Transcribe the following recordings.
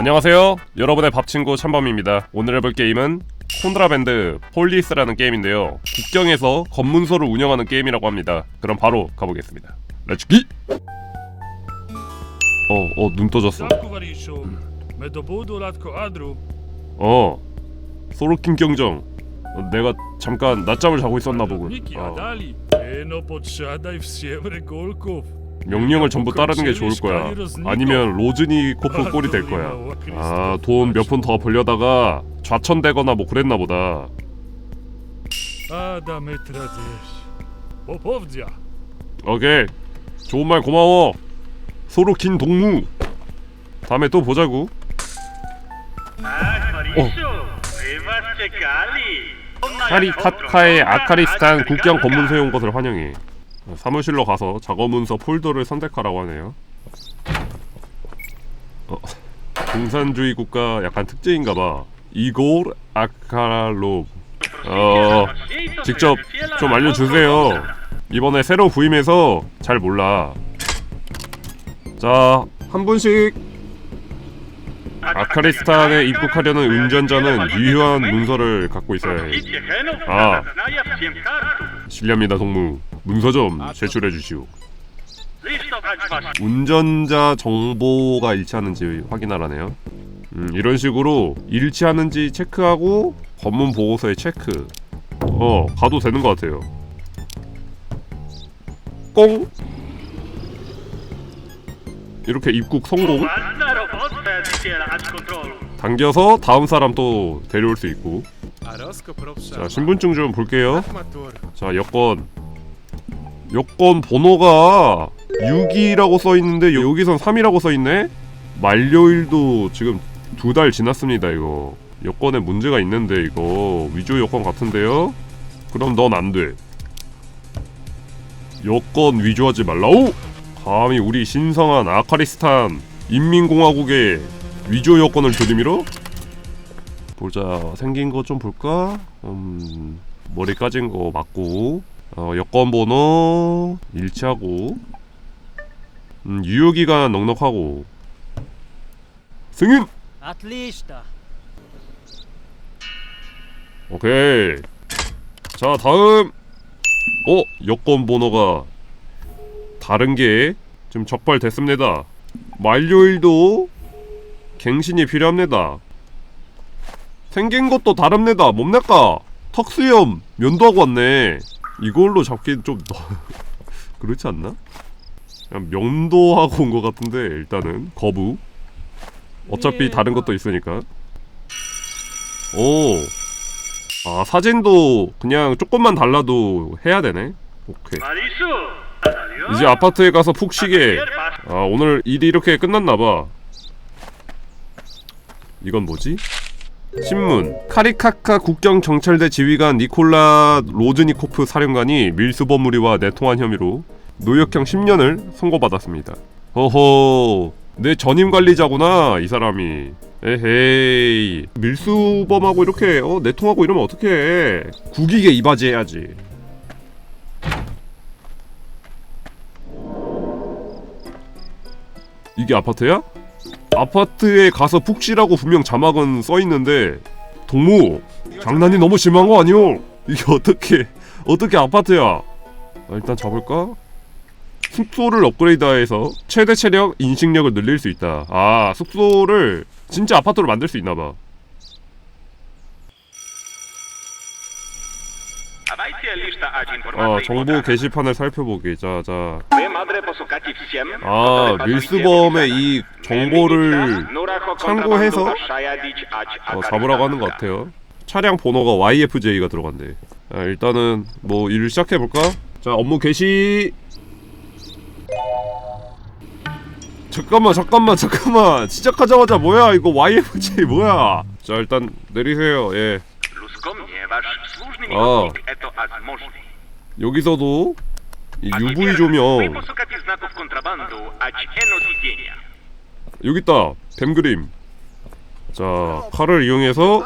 안녕하세요. 여러분의 밥 친구 참범입니다. 오늘 해볼 게임은 콘드라밴드 폴리스라는 게임인데요. 국경에서 검문소를 운영하는 게임이라고 합니다. 그럼 바로 가보겠습니다. 렛츠기! 어, 어, 눈 떠졌어. Adru, 어, 소로킨 경정. 어, 내가 잠깐 낮잠을 자고 있었나 보군. Niki 어, 명령을 전부 따르는 게 좋을 거야. 아니면 로즈니코프 꼴이 될 거야. 아, 돈 몇 푼 더 벌려다가 좌천되거나 뭐 그랬나 보다. 아담에 트라지. 보povдя. 오케이. 좋은 말 고마워. 소로킨 동무. 다음에 또 보자고. 어. 카리 카카의 아카리스탄 국경 검문소에 온 것을 환영해. 사무실로 가서 작업 문서 폴더를 선택하라고 하네요 어, 공산주의 국가 약간 특징인가봐 이골 아카랄로 어 직접 좀 알려주세요 이번에 새로 부임해서 잘 몰라. 자, 한 분씩 아카리스탄에 입국하려는 운전자는 유효한 문서를 갖고 있어야 해. 아. 실례합니다, 동무. 문서 좀 제출해 주시오. 운전자 정보가 일치하는지 확인하라네요. 음, 이런 식으로 일치하는지 체크하고 검문 보고서에 체크. 어, 가도 되는 것 같아요. 꽁! 이렇게 입국 성공 당겨서 다음 사람 또 데려올 수 있고. 자 신분증 좀 볼게요. 자 여권 여권 번호가 6이라고 써 있는데 여기선 3이라고 써 있네 만료일도 지금 두 달 지났습니다 이거 여권에 문제가 있는데 이거 위조 여권 같은데요 그럼 넌 안돼 여권 위조하지 말라오! 감히 우리 신성한 아카리스탄 인민공화국의 위조 여권을 들이밀어? 보자 생긴 거 좀 볼까? 음 머리 까진 거 맞고 어, 여권 번호 일치하고 음, 유효 기간 넉넉하고 승인. 오케이. 자 다음. 어 여권 번호가 다른 게좀 적발됐습니다. 만료일도 갱신이 필요합니다. 생긴 것도 다릅니다. 뭡니까? 턱수염 면도하고 왔네. 이걸로 잡기는 좀 너... 그렇지 않나? 그냥 면도하고 온 것 같은데 일단은. 거부. 어차피 다른 것도 있으니까. 오. 아 사진도 그냥 조금만 달라도 해야 되네. 오케이. 이제 아파트에 가서 푹 쉬게. 아 오늘 일이 이렇게 끝났나봐. 이건 뭐지? 신문. 카리카카 국경정찰대 지휘관 니콜라 로즈니코프 사령관이 밀수범 무리와 내통한 혐의로 노역형 10년을 선고받았습니다. 허허 내 전임 관리자구나 이 사람이. 에헤이 밀수범하고 이렇게 어 내통하고 이러면 어떡해. 국익에 이바지해야지. 이게 아파트야? 아파트에 가서 푹 쉬라고 분명 자막은 써 있는데 동무 장난이 너무 심한 거 아니오? 이게 어떻게 어떻게 아파트야? 아, 일단 잡을까? 숙소를 업그레이드해서 최대 체력, 인식력을 늘릴 수 있다. 아 숙소를 진짜 아파트로 만들 수 있나봐. 아 정보 게시판을 살펴보기. 자 자. 아 밀수범의 이 정보를 참고해서 어, 잡으라고 하는 것 같아요. 차량 번호가 YFJ가 들어간대. 아, 일단은 뭐 일을 시작해 볼까? 자 업무 개시. 잠깐만 잠깐만 잠깐만 시작하자마자 뭐야 이거 YFJ 뭐야? 자 일단 내리세요. 예. 어. 여기서도 이 UV 조명. 여기 있다. 뱀 그림. 자 칼을 이용해서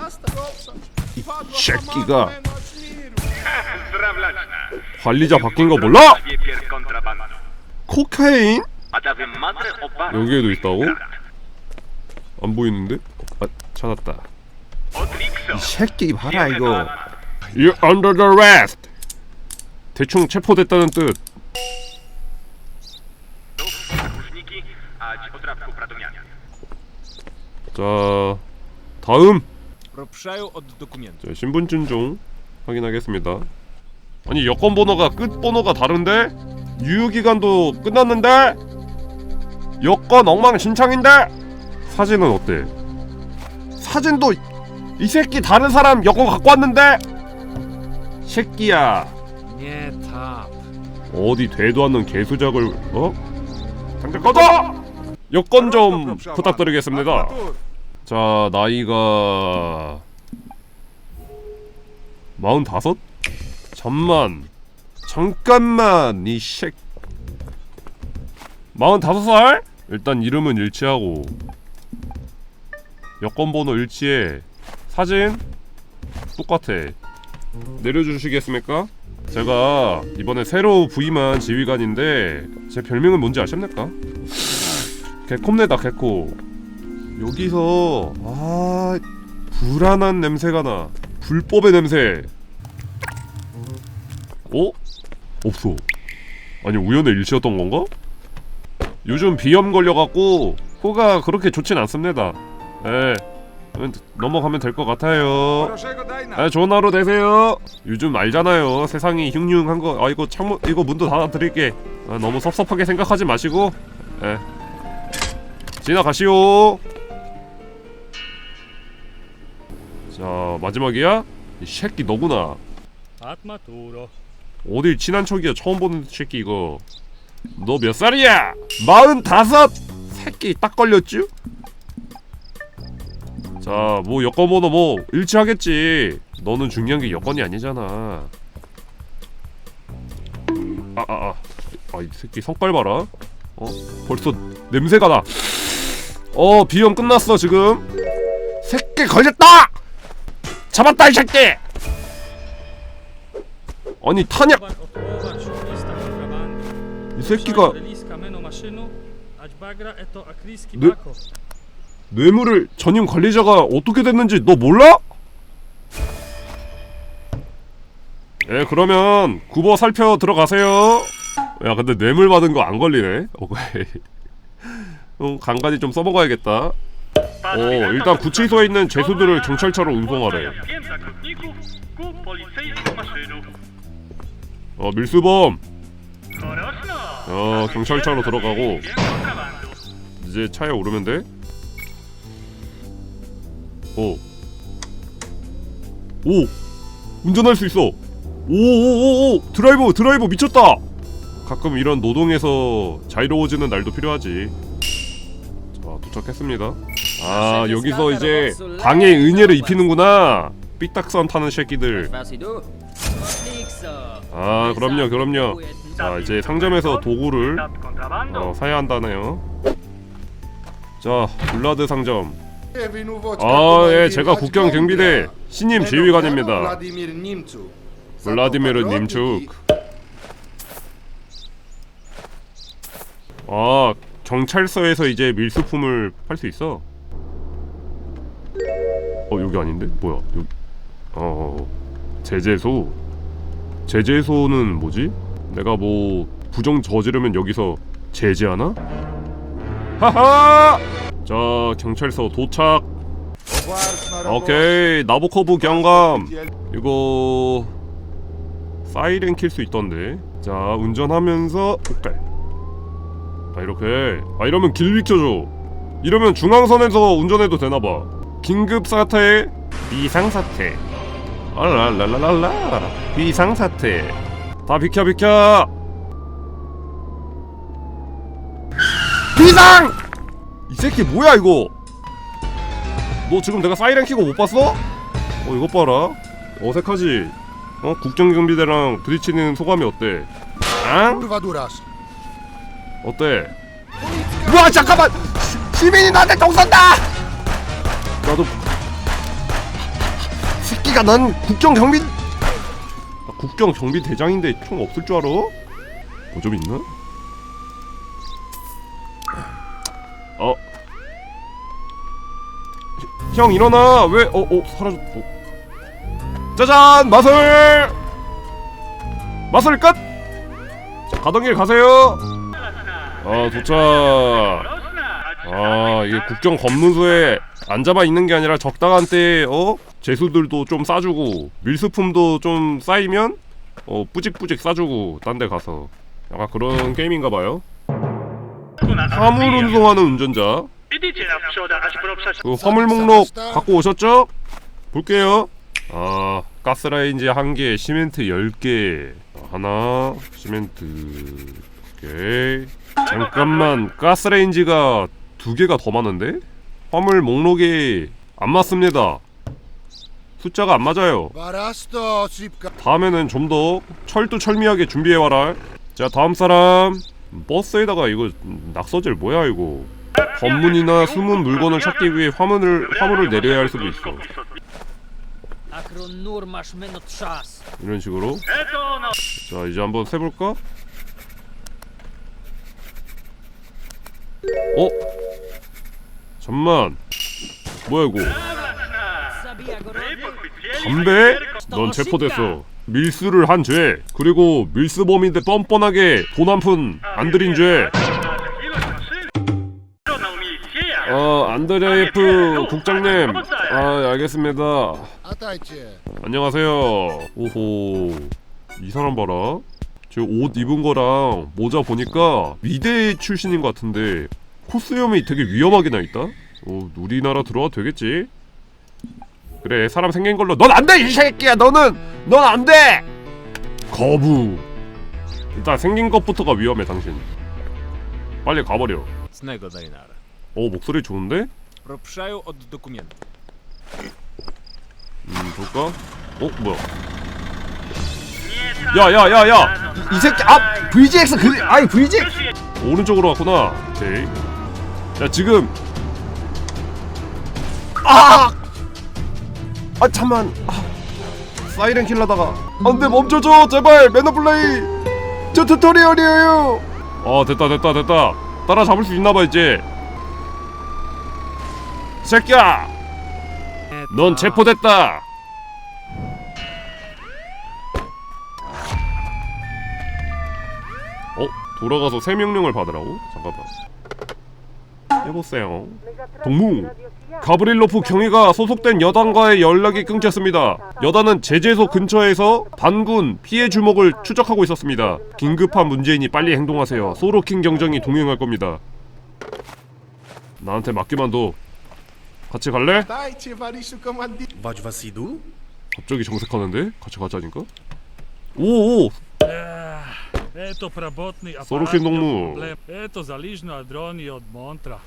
이 새끼가 관리자 바뀐 거 몰라? 코카인? 여기에도 있다고? 안 보이는데? 아 찾았다. 이 새끼 봐라 이거 You're under arrest. 대충 체포됐다는 뜻. 자, 다음. 신분증 좀 확인하겠습니다. 아니 여권 번호가 끝 번호가 다른데 유효 기간도 끝났는데 여권 엉망진창인데 사진은 어때? 사진도 이 새끼 다른 사람 여권 갖고 왔는데 새끼야 Nie tap. 어디 되도 않는 개수작을 어? 당장 꺼져! 여권 좀 부탁드리겠습니다 자 나이가 마흔다섯? 잠만 잠깐만 이 색. 마흔다섯 살? 일단 이름은 일치하고 여권 번호 일치해 사진 똑같아 내려주시겠습니까? 제가 이번에 새로 부임한 지휘관인데 제 별명은 뭔지 아십니까? 개콤네다 개코 여기서 아 불안한 냄새가 나 불법의 냄새 어? 없어 아니 우연의 일치였던 건가? 요즘 비염 걸려갖고 코가 그렇게 좋진 않습니다 예 넘어가면 될 것 같아요 아, 좋은 하루 되세요. 요즘 알잖아요. 세상이 흉흉한 거. 아 이거 창문 이거 문도 닫아 드릴게. 아, 너무 섭섭하게 생각하지 마시고. 예. 지나가시오. 자 마지막이야. 이 새끼 너구나. 어딜 친한 척이야 처음 보는 새끼 이거. 너 몇 살이야? 마흔다섯. 새끼 딱 걸렸쥬? 자, 뭐 여권 번호 뭐 일치하겠지. 너는 중요한 게 여권이 아니잖아. 아, 아, 아. 아, 이 새끼 성깔 봐라. 어? 벌써 냄새가 나. 어, 비염 끝났어, 지금. 새끼 걸렸다! 잡았다, 이 새끼! 아니, 탄약! 이 새끼가 네? 뇌물을 전임 관리자가 어떻게 됐는지 너 몰라? 예 그러면 굽어 살펴 들어가세요 야 근데 뇌물 받은 거 안 걸리네 오케이 어, 간간히 좀 써먹어야겠다 어 일단 구치소에 있는 죄수들을 경찰차로 운송하래. 어 밀수범. 어 경찰차로 들어가고. 이제 차에 오르면 돼. 오. 오. 운전할 수 있어. 오오오오 드라이버 드라이버 미쳤다. 가끔 이런 노동에서 자유로워지는 날도 필요하지. 자 도착했습니다. 아 여기서 이제 방해 은혜를 입히는구나. 삐딱선 타는 새끼들. 아 그럼요 그럼요. 자 이제 상점에서 도구를. 어, 사야 한다네요. 자, 블라드 상점. 아, 아, 예, 예, 제가 국경 경비대 신임 지휘관입니다. 블라디미르 님축. 아, 경찰서에서 이제 밀수품을 팔 수 있어. 어, 여기 아닌데? 뭐야? 여기. 어, 어, 제재소. 제재소는 뭐지? 내가 뭐 부정 저지르면 여기서 제재하나? 하하! 자, 경찰서 도착. 오케이, 나보코브 경감. 이거 사이렌 킬 수 있던데. 자, 운전하면서 폭발. 아 이렇게. 아 이러면 길 비켜줘. 이러면 중앙선에서 운전해도 되나 봐. 긴급 사태, 비상 사태. 알랄랄랄라. 비상 사태. 다 비켜 비켜. 비상! 이 새끼 뭐야 이거? 너 지금 내가 사이렌 키고 못 봤어? 어 이것 봐라. 어색하지? 어 국정경비대랑 부딪히는 소감이 어때? 아? Kurwaduras. 어때? 우와 잠깐만! 시- 시민이 나한테 총 쏜다! 나도 새끼가 난 국정경비 나 국정경비 대장인데 총 없을 줄 알아? 뭐 좀 있나? 어? 형 일어나. 왜? 어 어 사라졌 어. 짜잔! 마술! 마술 끝! 자, 가던 길 가세요. 아 도착. 아 이게 국정 검문소에 앉아만 있는 게 아니라 적당한 때에 어? 재수들도 좀 싸주고 밀수품도 좀 쌓이면 어 뿌직뿌직 싸주고 딴 데 가서. 약간 그런 게임인가 봐요 화물 운송하는 운전자. 그 화물 목록 갖고 오셨죠? 볼게요. 아 가스라인지 한 개, 시멘트 10개 하나, 시멘트 오케이. 잠깐만 가스레인지가 두 개가 더 많은데? 화물 목록이 안 맞습니다. 숫자가 안 맞아요. 다음에는 좀 더 철두철미하게 준비해 와라. 자 다음 사람 버스에다가 이거 낙서질 뭐야 이거? 검문이나 숨은 물건을 찾기 위해 화물을 화물을 내려야 할 수도 있어. Czas. 이런 식으로. 자 이제 한번 세볼까? 어? 잠만. 뭐야 이거? 담배? 넌 체포됐어. 밀수를 한 죄. 그리고 밀수범인데 뻔뻔하게 돈 한 푼 안 들인 죄. 어 안드레이프 국장님. 아 알겠습니다. Atajcie. 안녕하세요. 오호 이 사람 봐라. 저옷 입은 거랑 모자 보니까 미대 출신인 것 같은데 코스염이 되게 위험하게 나 있다. 어 우리나라 들어와도 되겠지? 그래 사람 생긴 걸로 넌 안 돼 이 새끼야 너는 넌 안 돼. 거부. 일단 생긴 것부터가 위험해 당신. 빨리 가버려. Dainara. 어 목소리 좋은데? Proprzaju od dokumentu. 음 볼까? 어 뭐야? 야야야야 이 새끼 아 VGX 그 아이 VGX 오른쪽으로 왔구나 오케이 자 지금 아! 아 잠만 아, 사이렌 킬러다가 안돼 멈춰줘! 제발! 매너플레이! 저 튜토리얼이에요! 어 됐다 됐다 됐다. 따라잡을 수 있나봐 이제. 새끼야! 넌 체포됐다. 어? 돌아가서 새 명령을 받으라고? 잠깐만 해보세요. 동무. 가브릴로프 경위가 소속된 여단과의 연락이 끊겼습니다. 여단은 제재소 근처에서 반군 피해 주목을 추적하고 있었습니다. 긴급한 문제이니 빨리 행동하세요. 소로킹 경정이 동행할 겁니다. 나한테 맡기만 둬. 같이 갈래? 갑자기 정색하는데? 같이 가자니까? 오오 Eto. Eto od Montra.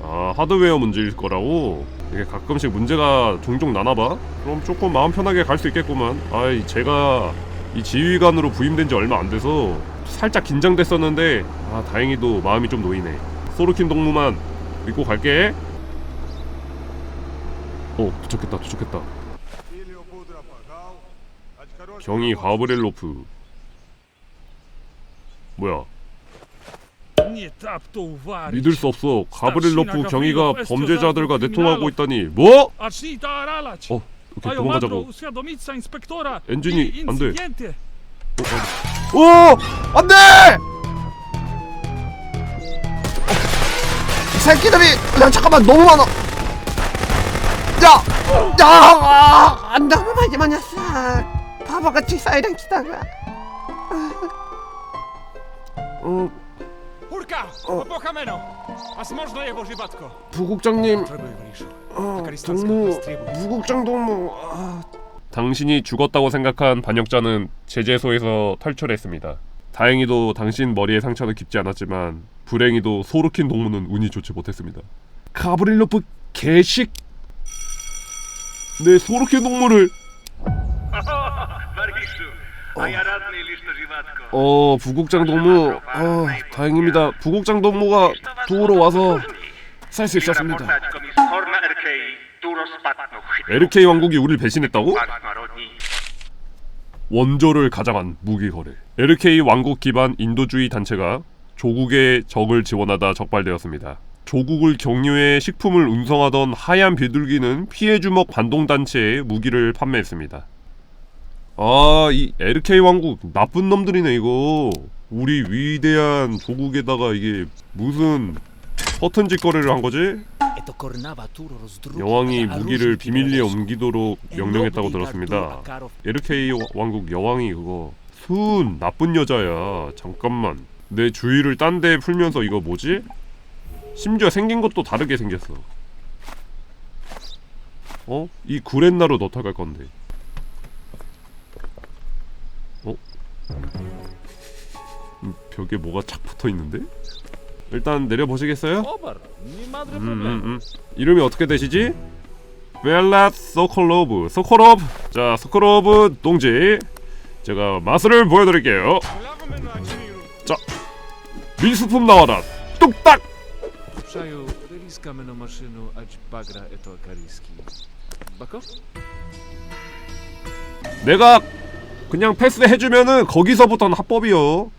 아 하드웨어 문제일 거라고? 이게 가끔씩 문제가 종종 나나봐? 그럼 조금 마음 편하게 갈 수 있겠구만. 아이 제가 이 지휘관으로 부임된 지 얼마 안 돼서 살짝 긴장됐었는데 아 다행히도 마음이 좀 놓이네. 소르킨 동무만 믿고 갈게. 어 도착했다 도착했다. 경이 가브렐로프 뭐야. 믿을 수 없어 가브렐로프 경이가 범죄자들과 내통하고 있다니 뭐? 어 오케이 도망가자고. 엔진이 안 돼. 오! 안 돼! 이 새끼들이 야 잠깐만 너무 많아. 야! 야! 아, 너무 많이 만났어. 바보같이 사이렌 키다가. 어, Hurka! Opochameno! A smożno jego żybatko! 부국장님, Trebuje Wariszu. 어, Karistanska 동무. 부국장 동무. 아. 당신이 죽었다고 생각한 반역자는 제재소에서 탈출했습니다. 다행히도 당신 머리에 상처는 깊지 않았지만 불행히도 소르킨 동무는 운이 좋지 못했습니다. 가브릴로프 개식. 내 소르킨 동무를 Marysiu, żywatko. 어 부국장 동무 어 다행입니다 부국장 동무가 도우러 와서 살 수 있었습니다. LK 왕국이 우리를 배신했다고? 원조를 가장한 무기 거래 LK 왕국 기반 인도주의 단체가 조국의 적을 지원하다 적발되었습니다 조국을 경유해 식품을 운송하던 하얀 비둘기는 피해 주먹 반동 단체에 무기를 판매했습니다. 아, 이 LK 왕국 나쁜 놈들이네 이거. 우리 위대한 조국에다가 이게 무슨 허튼 짓거리를 한 거지? 여왕이 무기를 비밀리에 옮기도록 명령했다고 들었습니다. LK 왕국 여왕이 그거 순 나쁜 여자야. 잠깐만. 내 주의를 딴 데 풀면서 이거 뭐지? 심지어 생긴 것도 다르게 생겼어. 어? 이 구렛나루 넣다 갈 건데. 어? 음, 벽에 뭐가 착 붙어 있는데? 일단 내려 보시겠어요? 음, 음, 음. 이름이 어떻게 되시지? 벨랏 소콜로브 소콜로브 자 소콜로브 동지 제가 마술을 보여드릴게요 Admiru. 밀수품 나와라 뚝딱? 내가 그냥 패스해주면은 거기서부터는 합법이요.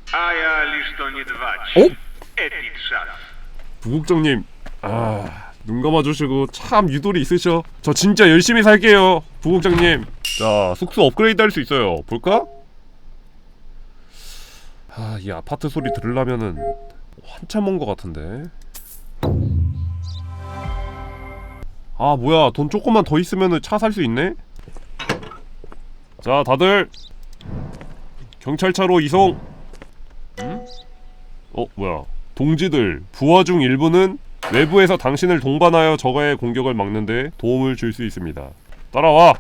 szat. 부국장님 아 눈 감아주시고 참 유도리 있으셔. 저 진짜 열심히 살게요 부국장님. 자 숙소 업그레이드 할 수 있어요. 볼까? 아 이 아파트 소리 들으려면은 한참 온것 같은데. 아 뭐야. 돈 조금만 더 있으면은 차 살 수 있네? 자 다들 경찰차로 이송 음? 어 뭐야 동지들 부하 중 일부는 외부에서 당신을 동반하여 적의 공격을 막는데 도움을 줄 수 있습니다. 따라와.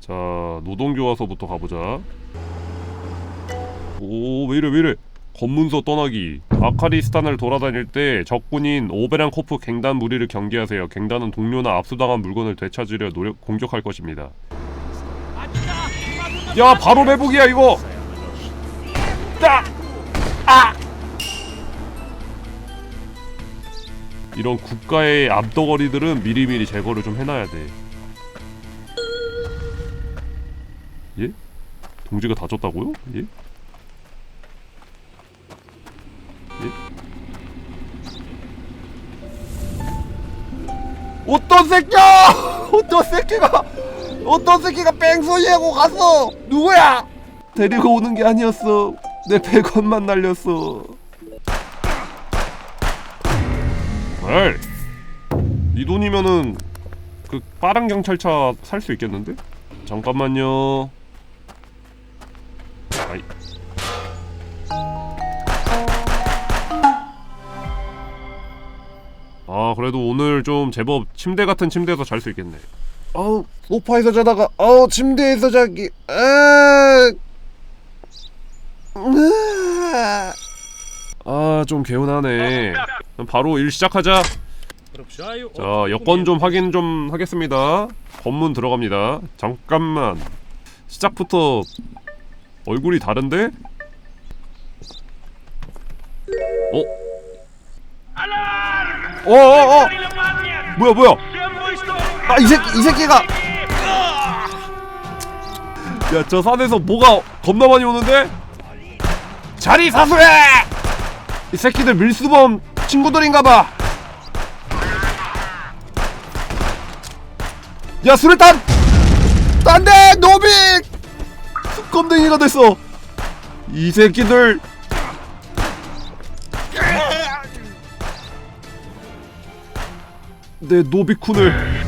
자 노동교화소부터 가보자. 오 왜이래 왜이래. 검문소 떠나기. 아카리스탄을 돌아다닐 때 적군인 오베란코프 갱단 무리를 경계하세요. 갱단은 동료나 압수당한 물건을 되찾으려 노력 공격할 것입니다. 야 바로 매복이야 이거. 딱. 이런 국가의 압도거리들은 미리미리 제거를 좀 해놔야 돼. 예? 동지가 다졌다고요? 예? 예? 어떤 새끼야! 어떤 새끼가 어떤 새끼가 뺑소니하고 갔어! 누구야? 데리고 오는 게 아니었어. 내 100원만 날렸어. 에이! 이 돈이면은 그 빠른 경찰차 살 수 있겠는데? 잠깐만요. 아이. 아 그래도 오늘 좀 제법 침대 같은 침대에서 잘 수 있겠네. 어우 소파에서 자다가 어우 침대에서 자기 아 으아. 아좀 개운하네. 그럼 바로 일 시작하자. 자 여권 좀 확인 좀 하겠습니다. 검문 들어갑니다. 잠깐만. 시작부터 얼굴이 다른데? 어? 어어어! 뭐야 뭐야? 아, 이 새끼 이 새끼가 야 저 산에서 뭐가 겁나 많이 오는데? 자리 사수해! 이 새끼들 밀수범 친구들인가봐. 야 수류탄! 안돼 노빅! 껌댕이가 됐어. 이 새끼들. 내 노비쿤을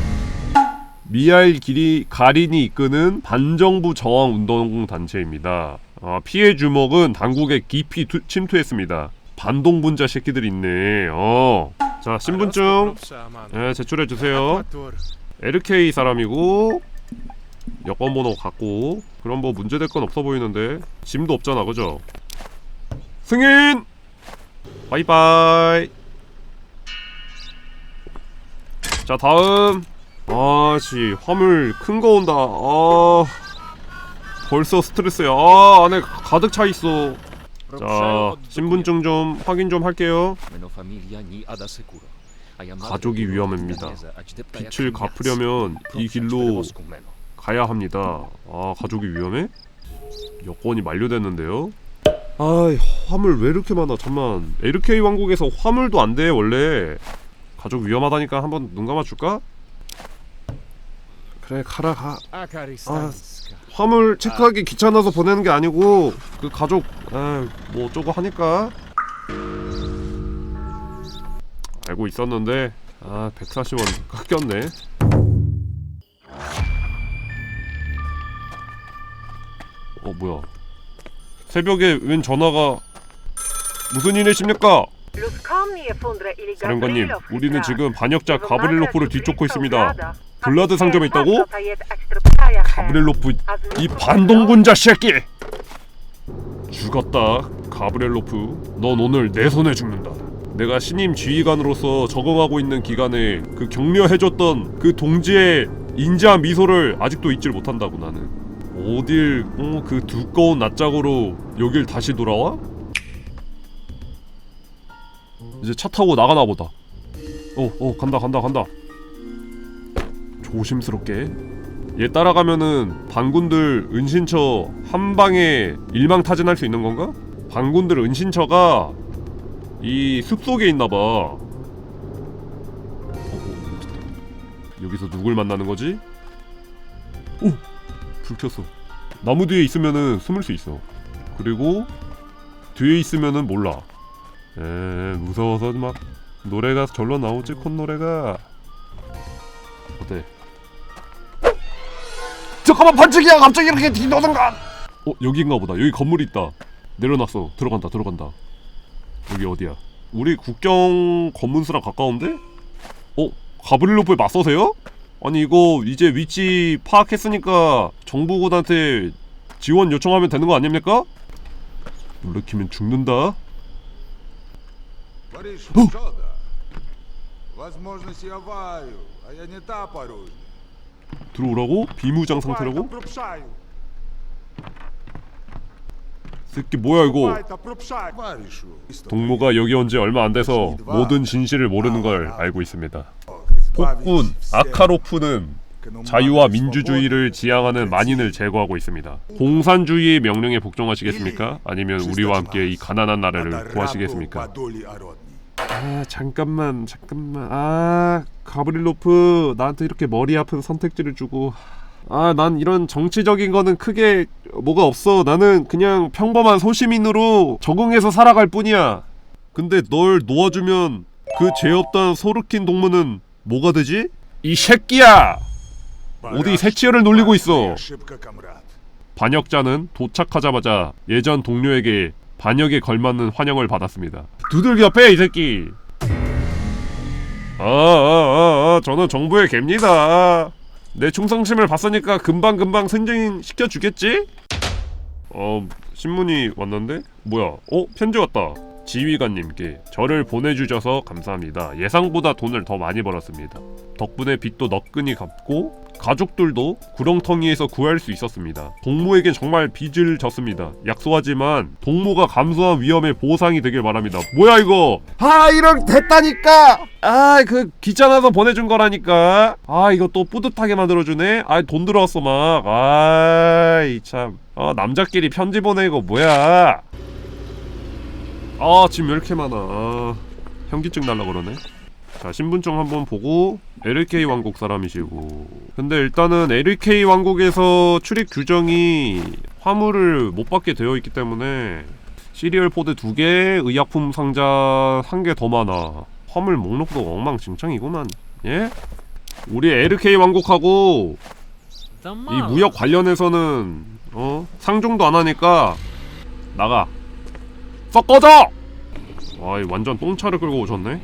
미하일 기리 가린이 이끄는 반정부 저항 운동 단체입니다. 아, 피해 주먹은 당국에 깊이 투- 침투했습니다. 반동분자 새끼들 있네. 어. 자 신분증. 예, 제출해 주세요. LK 사람이고 여권 번호 갖고 그럼 뭐 문제될 건 없어 보이는데 짐도 없잖아 그죠? 승인! 바이바이 자 다음 아씨 화물 큰 거 온다 아 벌써 스트레스야 아 안에 가득 차 있어 자 신분증 좀 확인 좀 할게요 가족이 위험합니다. 빛을. 갚으려면 이 길로. 가야 합니다. 아 가족이 위험해? 여권이 만료됐는데요. 아 화물 왜 이렇게 많아? 잠만 LK 왕국에서 화물도 안 돼 원래. 가족 위험하다니까 한번 눈 감아줄까? 그래 가라 가. Akaristanska. 화물 체크하기 귀찮아서 보내는 게 아니고 그 가족 에뭐 어쩌고 하니까. 알고 있었는데 아 140원 깎였네. 어 뭐야. 새벽에 웬 전화가 무슨 일이십니까? 사령관님 우리는 지금 반역자 가브릴로프를 뒤쫓고 있습니다 블라드 상점에 있다고? 가브렐로프 이 반동군 자 새끼! 죽었다 가브렐로프. 넌 오늘 내 손에 죽는다. 내가 신임 지휘관으로서 적응하고 있는 기간에 그 격려해줬던 그 동지의 인자한 미소를 아직도 잊질 못한다고 나는. 어딜 어, 그 두꺼운 낯짝으로 여길 다시 돌아와? 이제 차 타고 나가나 보다. 어어 간다 간다 간다 조심스럽게 얘 따라가면은 반군들 은신처 한 방에 일망타진할 수 있는 건가? 반군들 은신처가 이 숲속에 있나봐. 어, 어, 여기서 누굴 만나는 거지? 오, 불 켰어. 나무 뒤에 있으면은 숨을 수 있어. 그리고 뒤에 있으면은 몰라. 에 무서워서 막 노래가 절로 나오지 콧노래가. 잠깐만 반칙이야 갑자기 이렇게 뒤너던가 아! 어 여기인가 보다 여기 건물이 있다 내려놨어 들어간다 들어간다 여기 어디야 우리 국경 검문소랑 가까운데? 어? 가브릴로프에 맞서세요? 아니 이거 이제 위치 파악했으니까 정부군한테 지원 요청하면 되는 거 아닙니까? 놀래키면 죽는다 어? 들어오라고? 비무장 상태라고? 새끼 뭐야 이거? 동무가 여기 온 지 얼마 안 돼서 모든 진실을 모르는 걸 알고 있습니다. 폭군 아카로프는 자유와 민주주의를 지향하는 만인을 제거하고 있습니다. 공산주의의 명령에 복종하시겠습니까? 아니면 우리와 함께 이 가난한 나라를 구하시겠습니까? 아 잠깐만 잠깐만. 아 가브릴로프 나한테 이렇게 머리 아픈 선택지를 주고. 아 난 이런 정치적인 거는 크게 뭐가 없어. 나는 그냥 평범한 소시민으로 적응해서 살아갈 뿐이야. 근데 널 놓아주면 그 죄 없던 소르킨 동무는 뭐가 되지? 이 새끼야! 어디 새치열을 놀리고 있어. 반역자는 도착하자마자 예전 동료에게 반역에 걸맞는 환영을 받았습니다. 두들겨 패 이 새끼. 아, 아, 아, 아, 저는 정부의 개입니다. 내 충성심을 봤으니까 금방 금방 승진시켜 주겠지? 어, 신문이 왔는데 뭐야? 어, 편지 왔다. 지휘관님께 저를 보내주셔서 감사합니다. 예상보다 돈을 더 많이 벌었습니다. 덕분에 빚도 너끈히 갚고 가족들도 구렁텅이에서 구할 수 있었습니다. 동무에겐 정말 빚을 졌습니다. 약소하지만 동무가 감수한 위험의 보상이 되길 바랍니다. 뭐야 이거? 아 이런 됐다니까. 아그 귀찮아서 보내준 거라니까. 아 이거 또 뿌듯하게 만들어주네. 아 돈 들어왔어 막. 아이 참. 아 남자끼리 편지 보내고 뭐야? 아 지금 왜 이렇게 많아? 아, 현기증 날라 그러네. 자 신분증 한번 보고 LK 왕국 사람이시고 근데 일단은 LK 왕국에서 출입 규정이 화물을 못 받게 되어 있기 때문에 시리얼 포드 두 개, 의약품 상자 한 개 더 많아. 화물 목록도 엉망진창이구만. 예? 우리 LK 왕국하고 이 무역 관련해서는 어 상종도 안 하니까 나가. 썩 꺼져! 와, 이 완전 똥차를 끌고 오셨네.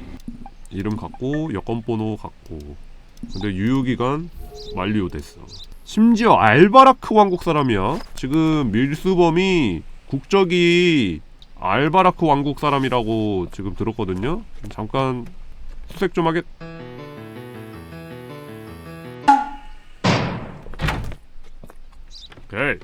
이름 갖고 여권 번호 갖고. 근데 유효기간 만료됐어. 심지어 알바라크 왕국 사람이야. 지금 밀수범이 국적이 알바라크 왕국 사람이라고 지금 들었거든요. 잠깐 수색 좀 하겠. 오케이.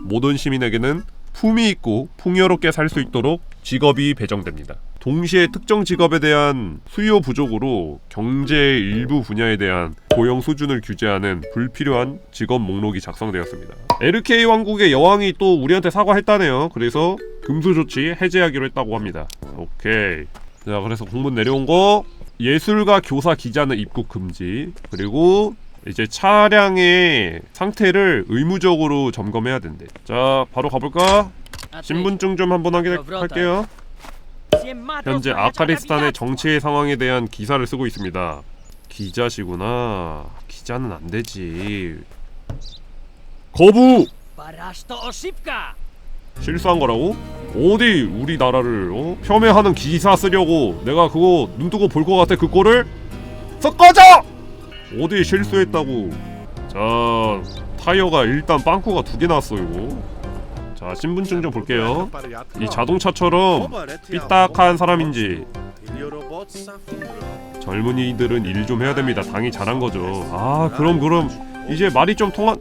모든 시민에게는 품위 있고 풍요롭게 살 수 있도록 직업이 배정됩니다. 동시에 특정 직업에 대한 수요 부족으로 경제의 일부 분야에 대한 고용 수준을 규제하는 불필요한 직업 목록이 작성되었습니다. LK 왕국의 여왕이 또 우리한테 사과했다네요. 그래서 금수 조치 해제하기로 했다고 합니다. 오케이. 자, 그래서 공문 내려온 거 예술가 교사 기자는 입국 금지. 그리고 이제 차량의 상태를 의무적으로 점검해야 된대. 자, 바로 가볼까? 신분증 좀 한번 확인할게요. 현재 아카리스탄의 정치 상황에 대한 기사를 쓰고 있습니다. 기자시구나. 기자는 안 되지. 거부! 실수한 거라고? 어디 우리나라를 어? 폄훼하는 기사 쓰려고 내가 그거 눈 뜨고 볼 것 같아 그 꼴을? 섞어져! 어디 실수했다고? 자 타이어가 일단 빵꾸가 두 개 났어 이거. 자 신분증 좀 볼게요. 이 자동차처럼 삐딱한 사람인지. 젊은이들은 일 좀 해야 됩니다. 당이 잘한 거죠. 아 그럼 그럼. 이제 말이 좀 통한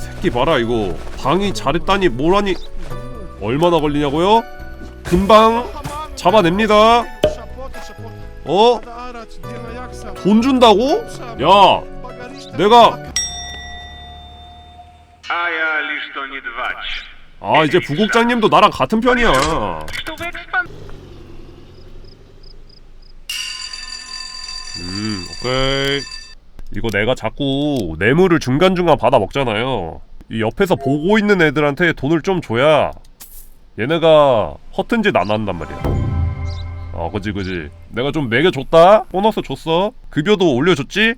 새끼 봐라 이거. 방이 잘했다니 뭐라니 얼마나 걸리냐고요? 금방 잡아냅니다. 어? 돈 준다고? 야, 내가 아 이제 부국장님도 나랑 같은 편이야. 음, 오케이. 이거 내가 자꾸 뇌물을 중간중간 받아 먹잖아요. 이 옆에서 보고 있는 애들한테 돈을 좀 줘야 얘네가 허튼 짓 안 한단 말이야. 어 그지 그지. 내가 좀 매겨줬다? 보너스 줬어? 급여도 올려줬지